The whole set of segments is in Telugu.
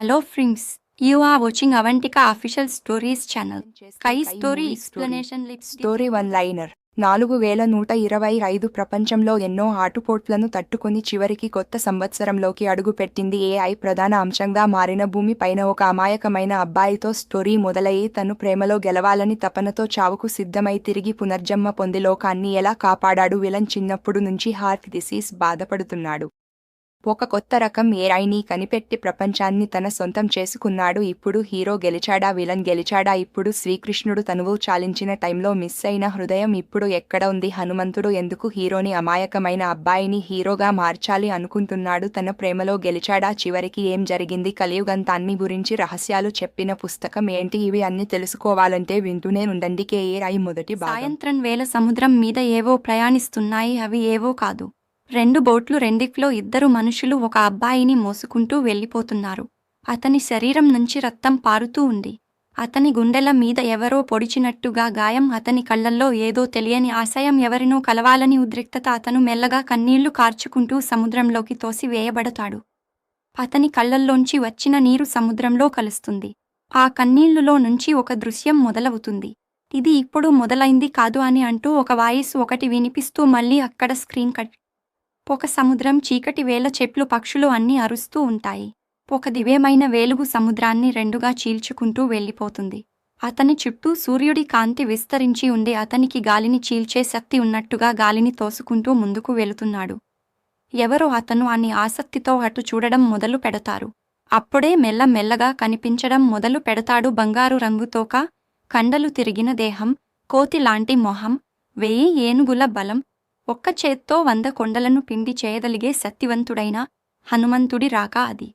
Hello friends you are watching Avantika official stories channel sky story explanation story one liner నాలుగు వేల నూట ఇరవై ఐదు ప్రపంచంలో ఎన్నో ఆటుపోట్లను తట్టుకుని చివరికి కొత్త సంవత్సరంలోకి అడుగుపెట్టింది ఏఐ ప్రధాన అంశంగా మారిన భూమి పైన ఒక అమాయకమైన అబ్బాయితో స్టోరీ మొదలయ్యి తను ప్రేమలో గెలవాలని తపనతో చావుకు సిద్ధమై తిరిగి పునర్జన్మ పొంది లోకాన్ని ఎలా కాపాడాడు విలన్ చిన్నప్పుడు నుంచి హార్ట్ డిసీజ్ బాధపడుతున్నాడు. ఒక కొత్త రకం ఏఐని కనిపెట్టి ప్రపంచాన్ని తన సొంతం చేసుకున్నాడు. ఇప్పుడు హీరో గెలిచాడా? విలన్ గెలిచాడా? ఇప్పుడు శ్రీకృష్ణుడు తనువు చాలించిన టైంలో మిస్ అయిన హృదయం ఇప్పుడు ఎక్కడ ఉంది? హనుమంతుడు ఎందుకు హీరోని అమాయకమైన అబ్బాయిని హీరోగా మార్చాలి అనుకుంటున్నాడు? తన ప్రేమలో గెలిచాడా? చివరికి ఏం జరిగింది? కలియుగంతాన్ని గురించి రహస్యాలు చెప్పిన పుస్తకం ఏంటి? ఇవి అన్ని తెలుసుకోవాలంటే వింటూనే ఉండండి. కేఏఐ మొదటి సాయంత్రం వేళ సముద్రం మీద ఏవో ప్రయాణిస్తున్నాయి. అవి ఏవో కాదు. రెండు బోట్లు రెండిట్లో ఇద్దరు మనుషులు ఒక అబ్బాయిని మోసుకుంటూ వెళ్ళిపోతున్నారు. అతని శరీరం నుంచి రక్తం పారుతూ ఉంది. అతని గుండెల మీద ఎవరో పొడిచినట్టుగా గాయం అతని కళ్ళల్లో ఏదో తెలియని ఆశయం ఎవరినో కలవాలని ఉద్రిక్తత అతను మెల్లగా కన్నీళ్ళు కార్చుకుంటూ సముద్రంలోకి తోసి వేయబడతాడు. అతని కళ్ళల్లోంచి వచ్చిన నీరు సముద్రంలో కలుస్తుంది. ఆ కన్నీళ్ళులో నుంచి ఒక దృశ్యం మొదలవుతుంది. ఇది ఇప్పుడు మొదలైంది కాదు అని అంటూ ఒక వాయిస్ ఒకటి వినిపిస్తూ మళ్ళీ అక్కడ స్క్రీన్ కట్ ఒక సముద్రం చీకటి వేల చెట్లు పక్షులు అన్నీ అరుస్తూ ఉంటాయి. ఒక దివ్యమైన వేలుగు సముద్రాన్ని రెండుగా చీల్చుకుంటూ వెళ్ళిపోతుంది. అతని చుట్టూ సూర్యుడి కాంతి విస్తరించి ఉండి అతనికి గాలిని చీల్చే శక్తి ఉన్నట్టుగా గాలిని తోసుకుంటూ ముందుకు వెళుతున్నాడు. ఎవరో అతను అని ఆసక్తితో అటు చూడడం మొదలు పెడతారు. అప్పుడే మెల్లమెల్లగా కనిపించడం మొదలు పెడతాడు బంగారు రంగుతోక కండలు తిరిగిన దేహం కోతి లాంటి మొహం వెయ్యి ఏనుగుల బలం ఒక్క చేత్తో వంద కొండలను పిండి చేయగలిగే శక్తివంతుడైన హనుమంతుడి రాక అది.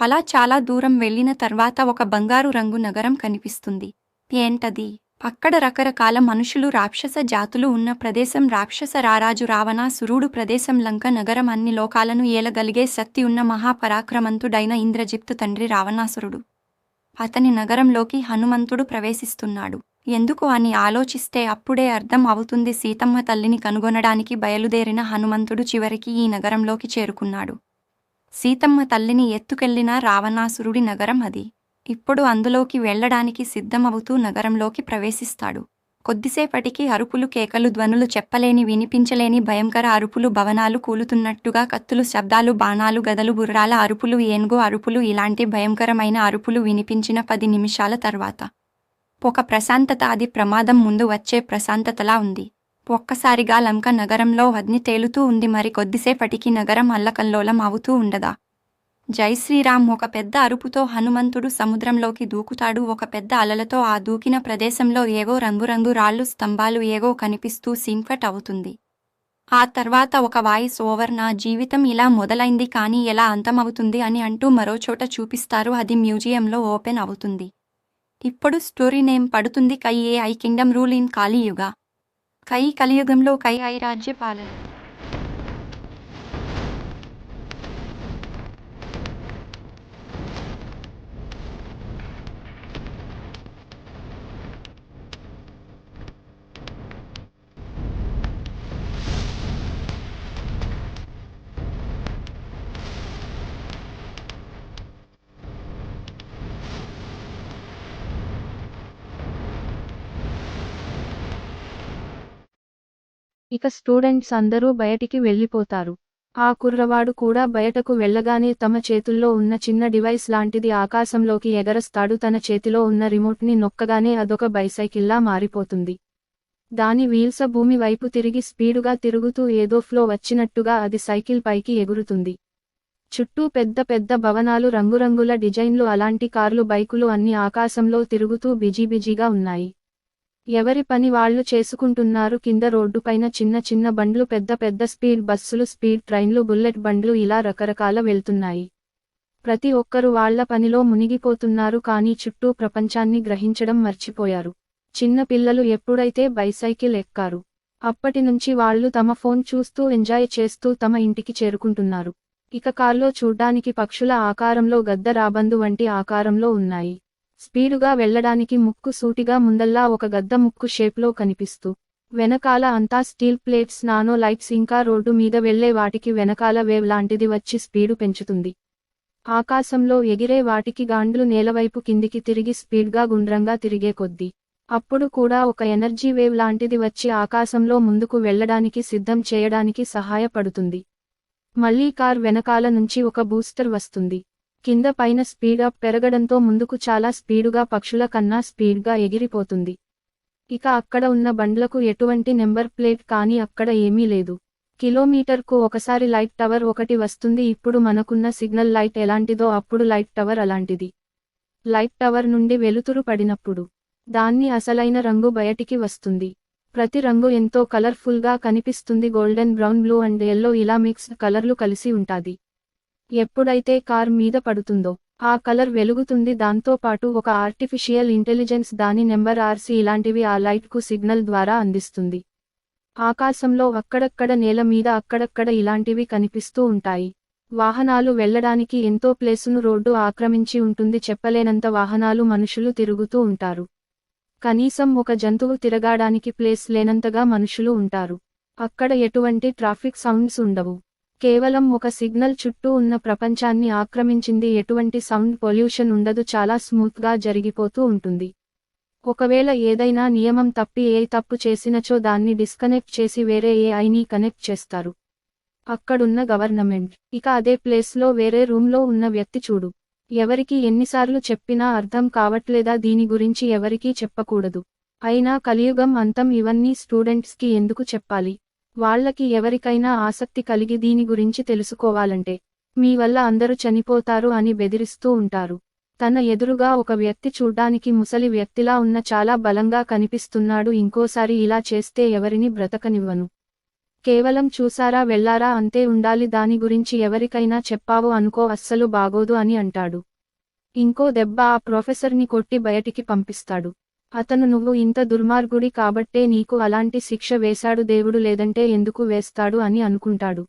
పలా చాలా దూరం వెళ్ళిన తర్వాత ఒక బంగారు రంగు నగరం కనిపిస్తుంది. ఏంటది? అక్కడ రకరకాల మనుషులు రాక్షస జాతులు ఉన్న ప్రదేశం రాక్షస రారాజు రావణాసురుడు ప్రదేశం లంక నగరం అన్ని లోకాలను ఏలగలిగే శక్తి ఉన్న మహాపరాక్రమంతుడైన ఇంద్రజిప్తు తండ్రి రావణాసురుడు. అతని నగరంలోకి హనుమంతుడు ప్రవేశిస్తున్నాడు. ఎందుకు అని ఆలోచిస్తే అప్పుడే అర్థం అవుతుంది సీతమ్మ తల్లిని కనుగొనడానికి బయలుదేరిన హనుమంతుడు చివరికి ఈ నగరంలోకి చేరుకున్నాడు. సీతమ్మ తల్లిని ఎత్తుకెళ్ళిన రావణాసురుడి నగరం అది. ఇప్పుడు అందులోకి వెళ్ళడానికి సిద్ధమవుతూ నగరంలోకి ప్రవేశిస్తాడు. కొద్దిసేపటికి అరుపులు కేకలు ధ్వనులు చెప్పలేని వినిపించలేని భయంకర అరుపులు భవనాలు కూలుతున్నట్టుగా కత్తులు శబ్దాలు బాణాలు గదలు బుర్రాల అరుపులు ఏనుగు అరుపులు ఇలాంటి భయంకరమైన అరుపులు వినిపించిన పది నిమిషాల తర్వాత. ఒక ప్రశాంతత అది ప్రమాదం ముందు వచ్చే ప్రశాంతతలా ఉంది. ఒక్కసారిగా లంక నగరంలో అగ్ని తేలుతూ ఉంది. మరి కొద్దిసేపటికి నగరం అల్లకల్లోలం అవుతూ ఉండదా? జై శ్రీరామ్ ఒక పెద్ద అరుపుతో హనుమంతుడు సముద్రంలోకి దూకుతాడు. ఒక పెద్ద అలలతో ఆ దూకిన ప్రదేశంలో ఏవో రంగురంగు రాళ్ళు స్తంభాలు ఏవో కనిపిస్తూ సింకట్ అవుతుంది. ఆ తర్వాత ఒక వాయిస్ ఓవర్ నా జీవితం ఇలా మొదలైంది కానీ ఎలా అంతమవుతుంది అని అంటూ మరోచోట చూపిస్తారు. అది మ్యూజియంలో ఓపెన్ అవుతుంది. ఇప్పుడు స్టోరీ నేమ్ పడుతుంది Kai A I kingdom rule in Kaliyuga. Kai కలియుగంలో కై ఐ రాజ్య పాలన ఇక స్టూడెంట్స్ అందరూ బయటికి వెళ్ళిపోతారు. ఆ కుర్రవాడు కూడా బయటకు వెళ్ళగానే తమ చేతుల్లో ఉన్న చిన్న డివైస్ లాంటిది ఆకాశంలోకి ఎగరస్తాడు. తన చేతిలో ఉన్న రిమోట్ని నొక్కగానే అదొక బైసైకిల్లా మారిపోతుంది. దాని వీల్స భూమి వైపు తిరిగి స్పీడుగా తిరుగుతూ ఏదో ఫ్లో వచ్చినట్టుగా అది సైకిల్ పైకి ఎగురుతుంది. చుట్టూ పెద్ద పెద్ద భవనాలు రంగురంగుల డిజైన్లు అలాంటి కార్లు బైకులు అన్ని ఆకాశంలో తిరుగుతూ బిజీబిజీగా ఉన్నాయి. ఎవరి పని వాళ్ళు చేసుకుంటున్నారు కింద రోడ్డుపైన చిన్న చిన్న బండ్లు పెద్ద పెద్ద స్పీడ్ బస్సులు స్పీడ్ ట్రైన్లు బుల్లెట్ బండ్లు ఇలా రకరకాల వెళ్తున్నాయి. ప్రతి ఒక్కరు వాళ్ళ పనిలో మునిగిపోతున్నారు కానీ చుట్టూ ప్రపంచాన్ని గ్రహించడం మర్చిపోయారు. చిన్న పిల్లలు ఎప్పుడైతే బైసైకిల్ ఎక్కారు అప్పటి నుంచి వాళ్ళు తమ ఫోన్ చూస్తూ ఎంజాయ్ చేస్తూ తమ ఇంటికి చేరుకుంటున్నారు. ఇక కార్లో చూడ్డానికి పక్షుల ఆకారంలో గద్ద రాబందు వంటి ఆకారంలో ఉన్నాయి. స్పీడుగా వెళ్ళడానికి ముక్కు సూటిగా ముందల్లా ఒక గద్ద ముక్కు షేప్లో కనిపిస్తూ వెనకాల అంతా స్టీల్ ప్లేట్స్ నానో లైట్స్ ఇంకా రోడ్డు మీద వెళ్ళే వాటికి వెనకాల వేవ్ లాంటిది వచ్చి స్పీడు పెంచుతుంది. ఆకాశంలో ఎగిరే వాటికి గాండ్లు నేలవైపు కిందికి తిరిగి స్పీడ్గా గుండ్రంగా తిరిగే కొద్దీ అప్పుడు కూడా ఒక ఎనర్జీ వేవ్ లాంటిది వచ్చి ఆకాశంలో ముందుకు వెళ్ళడానికి సిద్ధం చేయడానికి సహాయపడుతుంది. మళ్ళీ కార్ వెనకాల నుంచి ఒక బూస్టర్ వస్తుంది. కింద పైన స్పీడ్ అప్ పెరగడంతో ముందుకు చాలా స్పీడుగా పక్షుల కన్నా స్పీడ్గా ఎగిరిపోతుంది. ఇక అక్కడ ఉన్న బండ్లకు ఎటువంటి నెంబర్ ప్లేట్ కానీ అక్కడ ఏమీ లేదు. కిలోమీటర్కు ఒకసారి లైట్ టవర్ ఒకటి వస్తుంది. ఇప్పుడు మనకున్న సిగ్నల్ లైట్ ఎలాంటిదో అప్పుడు లైట్ టవర్ అలాంటిది. లైట్ టవర్ నుండి వెలుతురు పడినప్పుడు దాన్ని అసలైన రంగు బయటికి వస్తుంది. ప్రతి రంగు ఎంతో కలర్ఫుల్గా కనిపిస్తుంది. Golden brown blue and yellow ఇలా మిక్స్డ్ కలర్లు కలిసి ఉంటాది. ఎప్పుడైతే కార్ మీద పడుతుందో ఆ కలర్ వెలుగుతుంది. దాంతో పాటు ఒక ఆర్టిఫిషియల్ ఇంటెలిజెన్స్ దాని నెంబర్ ఆర్సి ఇలాంటివి ఆ లైట్కు సిగ్నల్ ద్వారా అందిస్తుంది. ఆకాశంలో అక్కడక్కడ నేల మీద అక్కడక్కడ ఇలాంటివి కనిపిస్తూ ఉంటాయి. వాహనాలు వెళ్ళడానికి ఎంతో ప్లేసును రోడ్డు ఆక్రమించి ఉంటుంది. చెప్పలేనంత వాహనాలు మనుషులు తిరుగుతూ ఉంటారు. కనీసం ఒక జంతువు తిరగాడానికి ప్లేస్ లేనంతగా మనుషులు ఉంటారు. అక్కడ ఎటువంటి ట్రాఫిక్ సౌండ్స్ ఉండవు. కేవలం ఒక సిగ్నల్ చుట్టూ ఉన్న ప్రపంచాన్ని ఆక్రమించింది ఎటువంటి సౌండ్ పొల్యూషన్ ఉండదు చాలా స్మూత్గా జరిగిపోతూ ఉంటుంది. ఒకవేళ ఏదైనా నియమం తప్పి ఏ తప్పు చేసినచో దాన్ని డిస్కనెక్ట్ చేసి వేరే ఏఐని కనెక్ట్ చేస్తారు. అక్కడున్న గవర్నమెంట్. ఇక అదే ప్లేస్లో వేరే రూమ్లో ఉన్న వ్యక్తి చూడు. ఎవరికి ఎన్నిసార్లు చెప్పినా అర్థం కావట్లేదా దీని గురించి ఎవరికీ చెప్పకూడదు. అయినా కలియుగం అంతం ఇవన్నీ స్టూడెంట్స్కి ఎందుకు చెప్పాలి? వాళ్ళకి ఎవరికైనా ఆసక్తి కలిగి దీని గురించి తెలుసుకోవాలంటే మీ వల్ల అందరూ చనిపోతారు అని బెదిరిస్తూ ఉంటారు. తన ఎదురుగా ఒక వ్యక్తి చూడ్డానికి ముసలి వ్యక్తిలా ఉన్న చాలా బలంగా కనిపిస్తున్నాడు. ఇంకోసారి ఇలా చేస్తే ఎవరిని బ్రతకనివ్వను. కేవలం చూసారా వెళ్ళారా అంతే ఉండాలి. దాని గురించి ఎవరికైనా చెప్పావు అనుకో అస్సలు బాగోదు అని అంటాడు. ఇంకో దెబ్బ ఆ ప్రొఫెసర్ని కొట్టి బయటికి పంపిస్తాడు. అతను నువ్వు ఇంత దుర్మార్గుడి కాబట్టే నీకు అలాంటి శిక్ష వేశాడు దేవుడు లేదంటే ఎందుకు వేస్తాడు అని అనుకుంటాడు.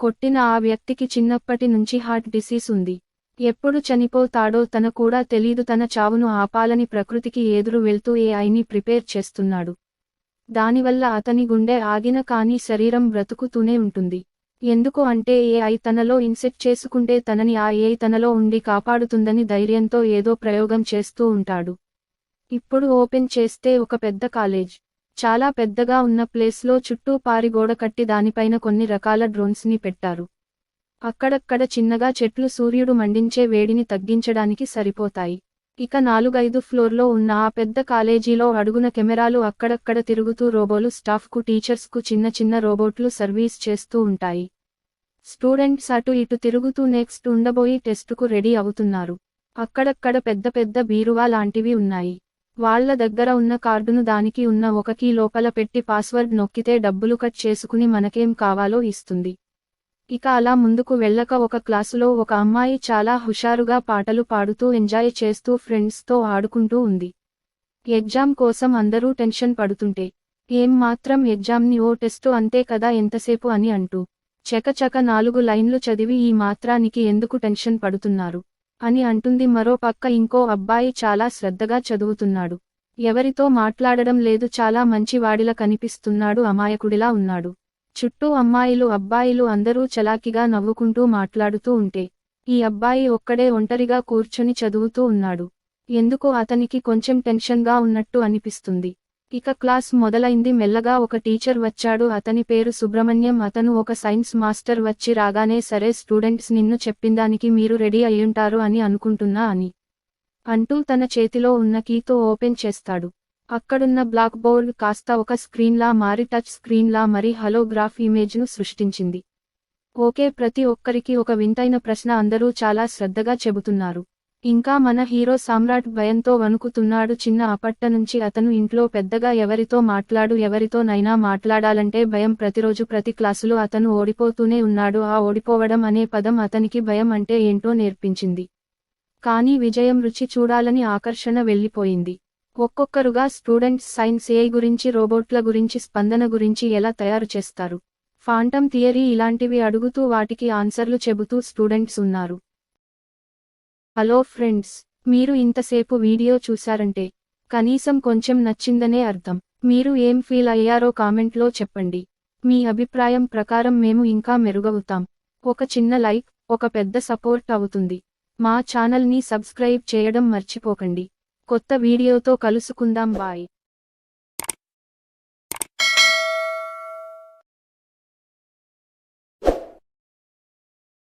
కొట్టిన ఆ వ్యక్తికి చిన్నప్పటి నుంచి హార్ట్ డిసీజ్ ఉంది. ఎప్పుడు చనిపోతాడో తన కూడా తెలీదు తన చావును ఆపాలని ప్రకృతికి ఎదురు వెళ్తూ ఏ ఐని ప్రిపేర్ చేస్తున్నాడు. దానివల్ల అతని గుండె ఆగిన కానీ శరీరం బ్రతుకుతూనే ఉంటుంది. ఎందుకు అంటే ఏ ఐ తనలో ఇన్సెక్ట్ చేసుకుంటే తనని ఆ ఏ తనలో ఉండి కాపాడుతుందని ధైర్యంతో ఏదో ప్రయోగం చేస్తూ ఉంటాడు. ఇప్పుడు ఓపెన్ చేస్తే ఒక పెద్ద కాలేజ్. చాలా పెద్దగా ఉన్న ప్లేస్లో చుట్టూ పారి గోడ కట్టి దానిపైన కొన్ని రకాల డ్రోన్స్ని పెట్టారు. అక్కడక్కడ చిన్నగా చెట్లు సూర్యుడు మండించే వేడిని తగ్గించడానికి సరిపోతాయి. ఇక నాలుగైదు ఫ్లోర్లో ఉన్న ఆ పెద్ద కాలేజీలో అడుగున కెమెరాలు అక్కడక్కడ తిరుగుతూ రోబోలు స్టాఫ్కు టీచర్స్కు చిన్న చిన్న రోబోట్లు సర్వీస్ చేస్తూ ఉంటాయి. స్టూడెంట్స్ అటు ఇటు తిరుగుతూ నెక్స్ట్ ఉండబోయి టెస్టుకు రెడీ అవుతున్నారు. అక్కడక్కడ పెద్ద పెద్ద బీరువా లాంటివి ఉన్నాయి. వాళ్ళ దగ్గర ఉన్న కార్డును దానికి ఉన్న ఒక కీ లోపల పెట్టి పాస్వర్డ్ నొక్కితే డబ్బులు కట్ చేసుకుని మనకేం కావాలో ఇస్తుంది. ఇక అలా ముందుకు వెళ్ళక ఒక క్లాసులో ఒక అమ్మాయి చాలా హుషారుగా పాటలు పాడుతూ ఎంజాయ్ చేస్తూ ఫ్రెండ్స్తో ఆడుకుంటూ ఉంది. ఎగ్జామ్ కోసం అందరూ టెన్షన్ పడుతుంటే ఏం మాత్రం ఎగ్జామ్ని ఓ టెస్టు అంతే కదా ఎంతసేపు అని అంటూ చకచక నాలుగు లైన్లు చదివి ఈ మాత్రానికి ఎందుకు టెన్షన్ పడుతున్నారు? అని అంటుంది మరో పక్క ఇంకో అబ్బాయి చాలా శ్రద్ధగా చదువుతున్నాడు. ఎవరితో మాట్లాడడం లేదు చాలా మంచివాడిలా కనిపిస్తున్నాడు అమాయకుడిలా ఉన్నాడు. చుట్టూ అమ్మాయిలు అబ్బాయిలు అందరూ చలాకిగా నవ్వుకుంటూ మాట్లాడుతూ ఉంటే ఈ అబ్బాయి ఒక్కడే ఒంటరిగా కూర్చొని చదువుతూ ఉన్నాడు. ఎందుకో అతనికి కొంచెం టెన్షన్గా ఉన్నట్టు అనిపిస్తుంది. ఇక క్లాస్ మొదలైంది మెల్లగా ఒక టీచర్ వచ్చాడు. అతని పేరు సుబ్రహ్మణ్యం. అతను ఒక సైన్స్ మాస్టర్ వచ్చి రాగానే సరే స్టూడెంట్స్ నిన్ను చెప్పిందానికి మీరు రెడీ అయ్యుంటారు అని అనుకుంటున్నా అని అంటూ తన చేతిలో ఉన్న కీతో ఓపెన్ చేస్తాడు. అక్కడున్న బ్లాక్ బోర్డ్ కాస్త ఒక స్క్రీన్లా మారి టచ్ స్క్రీన్లా మరి హలోగ్రాఫ్ ఇమేజ్ను సృష్టించింది. ఓకే ప్రతి ఒక్కరికి ఒక వింతైన ప్రశ్న అందరూ చాలా శ్రద్ధగా చెబుతున్నారు. ఇంకా మన హీరో సామ్రాట్ భయంతో వణుకుతున్నాడు. చిన్న అపట్ట నుంచి అతను ఇంట్లో పెద్దగా ఎవరితో మాట్లాడు ఎవరితోనైనా మాట్లాడాలంటే భయం. ప్రతిరోజు ప్రతి క్లాసులో అతను ఓడిపోతూనే ఉన్నాడు. ఆ ఓడిపోవడం అనే పదం అతనికి భయం అంటే ఏంటో నేర్పించింది. కానీ విజయం రుచి చూడాలని ఆకర్షణ వెళ్ళిపోయింది. ఒక్కొక్కరుగా స్టూడెంట్స్ సైన్స్ ఏఐ గురించి రోబోట్ల గురించి స్పందన గురించి ఎలా తయారు చేస్తారు? ఫాంటమ్ థియరీ ఇలాంటివి అడుగుతూ వాటికి ఆన్సర్లు చెబుతూ స్టూడెంట్స్ ఉన్నారు. హలో ఫ్రెండ్స్ మీరు ఇంతసేపు వీడియో చూశారంటే కనీసం కొంచెం నచ్చిందనే అర్థం. మీరు ఏం ఫీల్ అయ్యారో కామెంట్లో చెప్పండి. మీ అభిప్రాయం ప్రకారం మేము ఇంకా మెరుగవుతాం. ఒక చిన్న లైక్ ఒక పెద్ద సపోర్ట్ అవుతుంది. మా ఛానల్ని సబ్స్క్రైబ్ చేయడం మర్చిపోకండి. కొత్త వీడియోతో కలుసుకుందాం బాయ్.